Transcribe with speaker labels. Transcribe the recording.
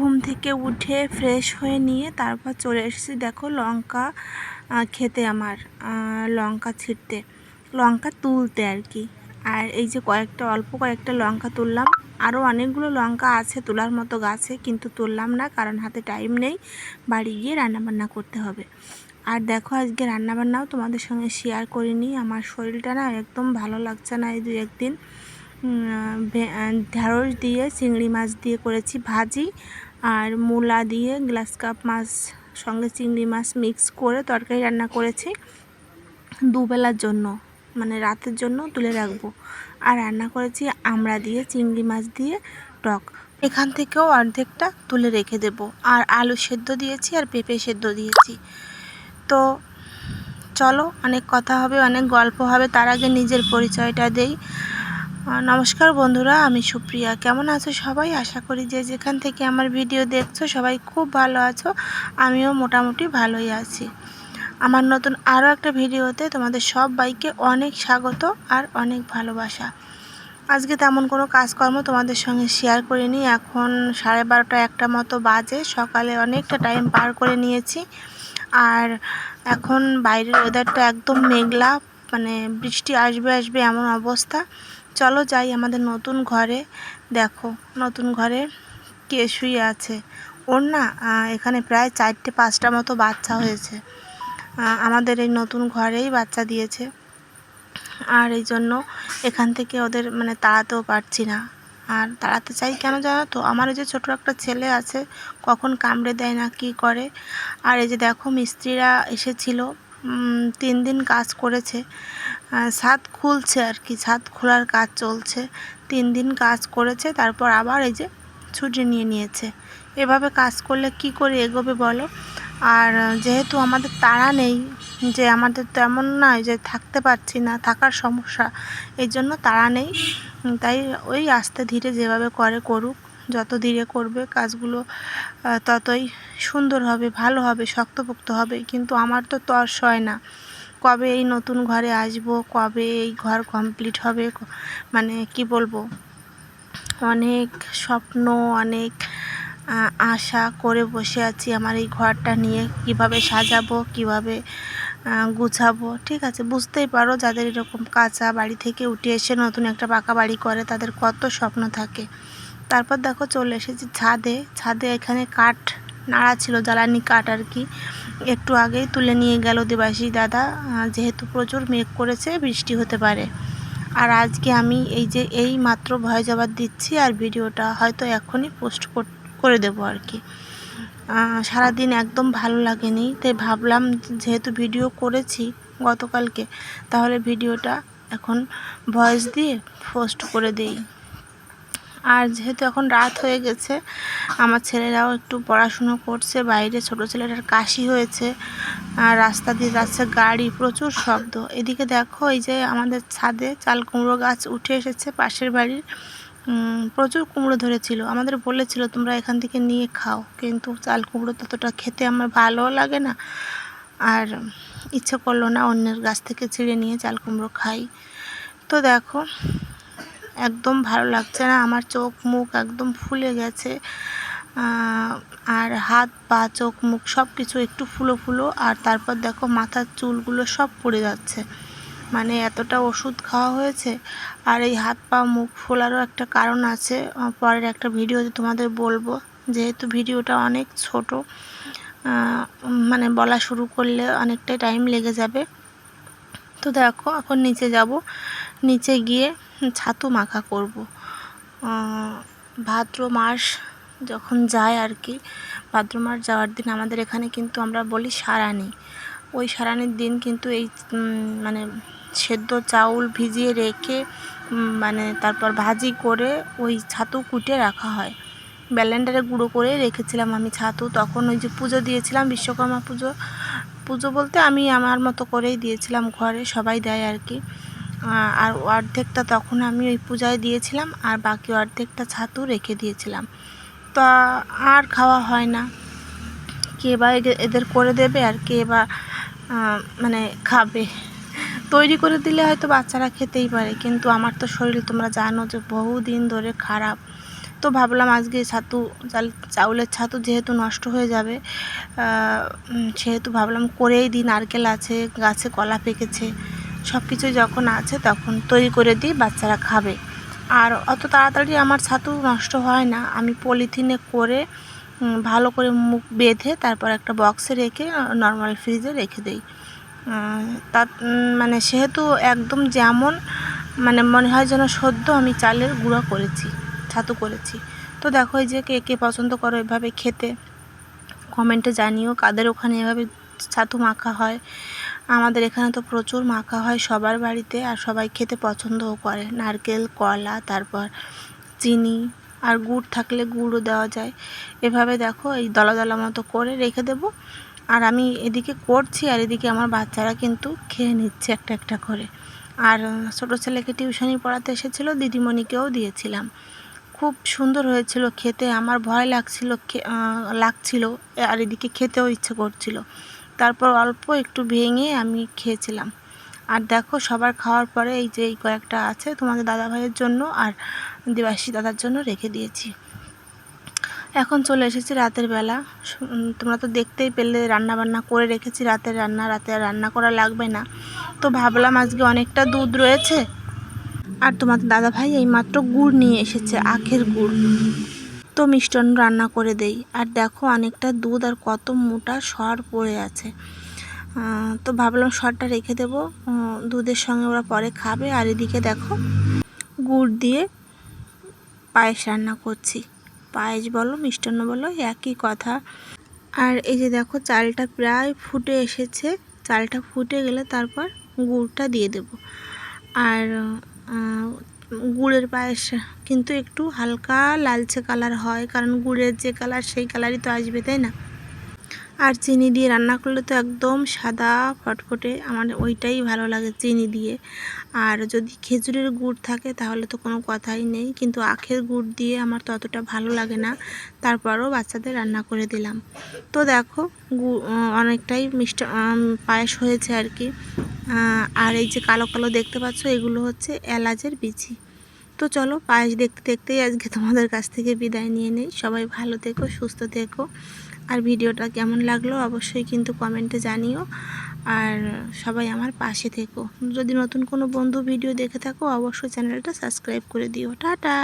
Speaker 1: ঘুম থেকে উঠে ফ্রেশ হয়ে নিয়ে তারপর চলে এসেছি দেখো লঙ্কা খেতে আমার লঙ্কা ছিঁড়তে লঙ্কা তুলতে আর কি। আর এই যে কয়েকটা, অল্প কয়েকটা লঙ্কা তুললাম। আরও অনেকগুলো লঙ্কা আছে তোলার মতো গাছে, কিন্তু তুললাম না কারণ হাতে টাইম নেই। বাড়ি গিয়ে রান্নাবান্না করতে হবে। আর দেখো আজকে রান্নাবান্নাও তোমাদের সঙ্গে শেয়ার করিনি। আমার শরীরটা না একদম ভালো লাগছে না এই দু একদিন। ঢ্যাঁড়স দিয়ে, চিংড়ি মাছ দিয়ে করেছি ভাজি। আর মূলা দিয়ে গ্লাস কাপ মাছ, সঙ্গে চিংড়ি মাছ মিক্স করে তরকারি রান্না করেছি। দুবেলার জন্য মানে রাতের জন্য তুলে রাখব। আর রান্না করেছি আমড়া দিয়ে, চিংড়ি মাছ দিয়ে টক। এখান থেকেও অর্ধেকটা তুলে রেখে দেব। আর আলু সেদ্ধ দিয়েছি আর পেঁপে সেদ্ধ দিয়েছি। তো চলো, অনেক কথা হবে, অনেক গল্প হবে। তার আগে নিজের পরিচয়টা দেই। নমস্কার বন্ধুরা, আমি সুপ্রিয়া। কেমন আছো সবাই? আশা করি যে যেখান থেকে আমার ভিডিও দেখছ সবাই খুব ভালো আছো, আমিও মোটামুটি ভালোই আছি। আমার নতুন আরও একটা ভিডিওতে তোমাদের সব বাইকে অনেক স্বাগত আর অনেক ভালোবাসা। আজকে তেমন কোনো কাজকর্ম তোমাদের সঙ্গে শেয়ার করিনি। এখন সাড়ে বারোটা একটা মতো বাজে, সকালে অনেকটা টাইম পার করে নিয়েছি। আর এখন বাইরের ওয়েদারটা একদম মেঘলা মানে বৃষ্টি আসবে আসবে এমন অবস্থা। চলো যাই আমাদের নতুন ঘরে। দেখো, নতুন ঘরে কে শুয়ে আছে। ওর না এখানে প্রায় চারটে, পাঁচটা মতো বাচ্চা হয়েছে। আমাদের এই নতুন ঘরেই বাচ্চা দিয়েছে। আর এই জন্য এখান থেকে ওদের মানে তাড়াতেও পারছি না। আর তাড়াতে চাই কেন জানো তো? আমার এই যে ছোটো একটা ছেলে আছে, কখন কামড়ে দেয় না, কি করে? আর এই যে দেখো, মিস্ত্রিরা এসেছিল। তিন দিন কাজ করেছে। ছাদ খুলছে আর কি, ছাদ খোলার কাজ চলছে। তিন দিন কাজ করেছে, তারপর আবার এই যে ছুটি নিয়ে নিয়েছে। এভাবে কাজ করলে কি করে এগোবে বলো? আর যেহেতু আমাদের তাড়া নেই, যে আমাদের তো এমন নয় যে থাকতে পারছি না, থাকার সমস্যা এই জন্য তাড়া নেই। তাই ওই আস্তে ধীরে যেভাবে করে করুক। যত ধীরে করবে কাজগুলো ততই সুন্দর হবে, ভালো হবে, শক্তপোক্ত হবে। কিন্তু আমার তো তর্স হয় না। কবে এই নতুন ঘরে আসব, কবে এই ঘর কমপ্লিট হবে মানে কি বলব? অনেক স্বপ্ন, অনেক আশা করে বসে আছি আমার এই ঘরটা নিয়ে। কীভাবে সাজাবো, কীভাবে গুছাবো, ঠিক আছে? বুঝতেই পারো যাদের এরকম কাঁচা বাড়ি থেকে উঠে এসে নতুন একটা পাকা বাড়ি করে, তাদের কত স্বপ্ন থাকে। তারপর দেখো চলে এসেছি ছাদে। ছাদে এখানে কাঠ, নাড়া ছিল, জ্বালানি কাঠ আর কি। একটু আগেই তুলে নিয়ে গেল দেবাশী দাদা। যেহেতু প্রচুর মেঘ করেছে, বৃষ্টি হতে পারে। আর আজকে আমি এই যে এই মাত্র ভয় জবাব দিচ্ছি আর ভিডিওটা হয়তো এখনই পোস্ট করে দেবো আর কি। সারাদিন একদম ভালো লাগেনি। তাই ভাবলাম যেহেতু ভিডিও করেছি গতকালকে, তাহলে ভিডিওটা এখন ভয়েস দিয়ে পোস্ট করে দেই। আর যেহেতু এখন রাত হয়ে গেছে, আমার ছেলেরাও একটু পড়াশুনো করছে, বাইরে ছোট ছেলেটার কাশি হয়েছে, আর রাস্তা দিয়ে যাচ্ছে গাড়ি, প্রচুর শব্দ। এদিকে দেখো, এই যে আমাদের ছাদে চাল কুমড়ো গাছ উঠে এসেছে পাশের বাড়ির। প্রচুর কুমড়ো ধরেছিল। আমাদের বলেছিল, তোমরা এখান থেকে নিয়ে খাও। কিন্তু চাল কুমড়ো ততটা খেতে আমার ভালোও লাগে না। আর ইচ্ছে করল না অন্যের গাছ থেকে ছিঁড়ে নিয়ে চাল কুমড়ো খাই। তো দেখো একদম ভালো লাগছে না। আমার চোখ মুখ একদম ফুলে গেছে। আর হাত পা, চোখ মুখ সব কিছু একটু ফুলো ফুলো। আর তারপর দেখো মাথার চুলগুলো সব পড়ে যাচ্ছে। মানে এতটা ওষুধ খাওয়া হয়েছে। আর এই হাত পা, মুখ ফোলারও একটা কারণ আছে। পরের একটা ভিডিওতে তোমাদের বলব। যেহেতু ভিডিওটা অনেক ছোট মানে বলা শুরু করলে অনেকটাই টাইম লেগে যাবে। তো দেখো, এখন নিচে যাব। নিচে গিয়ে ছাতু মাখা করব। ভাদ্র মাস যখন যায় আর কি, ভাদ্র মাস যাওয়ার দিন আমাদের এখানে কিন্তু আমরা বলি সারানি। ওই সারানির দিন কিন্তু এই মানে সেদ্ধ চাউল ভিজিয়ে রেখে মানে তারপর ভাজি করে ওই ছাতু কুটে রাখা হয়। ব্যালেন্ডারে গুঁড়ো করে রেখেছিলাম আমি ছাতু। তখন ওই যে পুজো দিয়েছিলাম, বিশ্বকর্মা পুজো। পুজো বলতে আমি আমার মতো করেই দিয়েছিলাম, ঘরে সবাই দেয় আর কি। আর অর্ধেকটা তখন আমি ওই পূজায় দিয়েছিলাম, আর বাকি অর্ধেকটা ছাতু রেখে দিয়েছিলাম। তা আর খাওয়া হয় না। কে বা এদের করে দেবে আর কে বা মানে খাবে। তৈরি করে দিলে হয়তো বাচ্চারা খেতেই পারে, কিন্তু আমার তো শরীর তোমরা জানো যে বহুদিন ধরে খারাপ। তো ভাবলাম আজকে ছাতু চাউলের ছাতু যেহেতু নষ্ট হয়ে যাবে সেহেতু ভাবলাম করেই দিই, নারকেল আছে, গাছে কলা পেকেছে। সব কিছু যখন আছে তখন তৈরি করে দিই, বাচ্চারা খাবে। আর অত তাড়াতাড়ি আমার ছাতু নষ্ট হয় না। আমি পলিথিনে করে ভালো করে মুখ বেঁধে তারপর একটা বক্সে রেখে নর্মাল ফ্রিজে রেখে দিই। তা মানে সেহেতু একদম যেমন মানে মনে হয় যেন সদ্য আমি চালের গুঁড়া করেছি, ছাতু করেছি। তো দেখো এই যে কে কে পছন্দ করো এভাবে খেতে কমেন্টে জানিও কাদের ওখানে এভাবে ছাতু মাখা হয়। আমাদের এখানে তো প্রচুর মাখা হয় সবার বাড়িতে আর সবাই খেতে পছন্দও করে। নারকেল, কলা, তারপর চিনি আর গুড় থাকলে গুড়ও দেওয়া যায়। এভাবে দেখো এই দলা দলা মতো করে রেখে দেবো। আর আমি এদিকে করছি আর এদিকে আমার বাচ্চারা কিন্তু খেয়ে নিচ্ছে একটা একটা করে। আর ছোটো ছেলেকে টিউশনি পড়াতে এসেছিল, দিদিমণিকেও দিয়েছিলাম। খুব সুন্দর হয়েছিল খেতে, আমার ভয় লাগছিল লাগছিল, আর এদিকে খেতেও ইচ্ছে করছিল। তারপর অল্প একটু ভেঙে আমি খেয়েছিলাম। আর দেখো, সবার খাওয়ার পরে এই যে এই কয়েকটা আছে তোমাদের দাদা ভাইয়ের জন্য আর দেবাশী দাদার জন্য রেখে দিয়েছি। এখন চলে এসেছি রাতের বেলা। তোমরা তো দেখতেই পেলে রান্না বান্না করে রেখেছি রাতের রান্না, রাতে আর রান্না করা লাগবে না। তো ভাবলাম আজকে অনেকটা দুধ রয়েছে। আর তোমাদের দাদা ভাই এইমাত্র গুড় নিয়ে এসেছে, আখের গুড়। তো মিষ্টান্ন রান্না করে দেই। আর দেখো অনেকটা দুধ আর কত মোটা সর পড়ে আছে। তো ভাবলাম সরটা রেখে দেবো। দুধের সঙ্গে ওরা পরে খাবে। আর এদিকে দেখো গুড় দিয়ে পায়েস রান্না করছি। পায়েস বলো, মিষ্টান্ন বলো, একই কথা। আর এই যে দেখো চালটা প্রায় ফুটে এসেছে। চালটা ফুটে গেলে তারপর গুড়টা দিয়ে দেব। আর গুড়ের পায়েস, কিন্তু একটু হালকা লালচে কালার হয়, কারণ গুড়ের যে কালার সেই কালারই তো আসবে, তাই না? আর চিনি দিয়ে রান্না করলে তো একদম সাদা ফটফটে আমার ওইটাই ভালো লাগে চিনি দিয়ে। আর যদি খেজুরের গুড় থাকে তাহলে তো কোনো কথাই নেই, কিন্তু আখের গুড় দিয়ে আমার তো অতটা ভালো লাগে না। তারপরও বাচ্চাদের রান্না করে দিলাম। তো দেখো অনেকটাই মিষ্টি পায়েস হয়েছে আর কি। আর এই যে কালো কালো দেখতে পাচ্ছ, এগুলো হচ্ছে এলাচের বিচি। তো চলো, পায়েস দেখতে দেখতেই আজকে তোমাদের কাছ থেকে বিদায় নিয়ে নেই। সবাই ভালো থেকো, সুস্থ থেকো। আর ভিডিওটা কেমন লাগল অবশ্যই কিন্তু কমেন্টে জানিও। আর সবাই আমার পাশে থেকো। যদি নতুন কোনো বন্ধু ভিডিও দেখে থাকো, অবশ্যই চ্যানেলটা সাবস্ক্রাইব করে দিও। টাটা!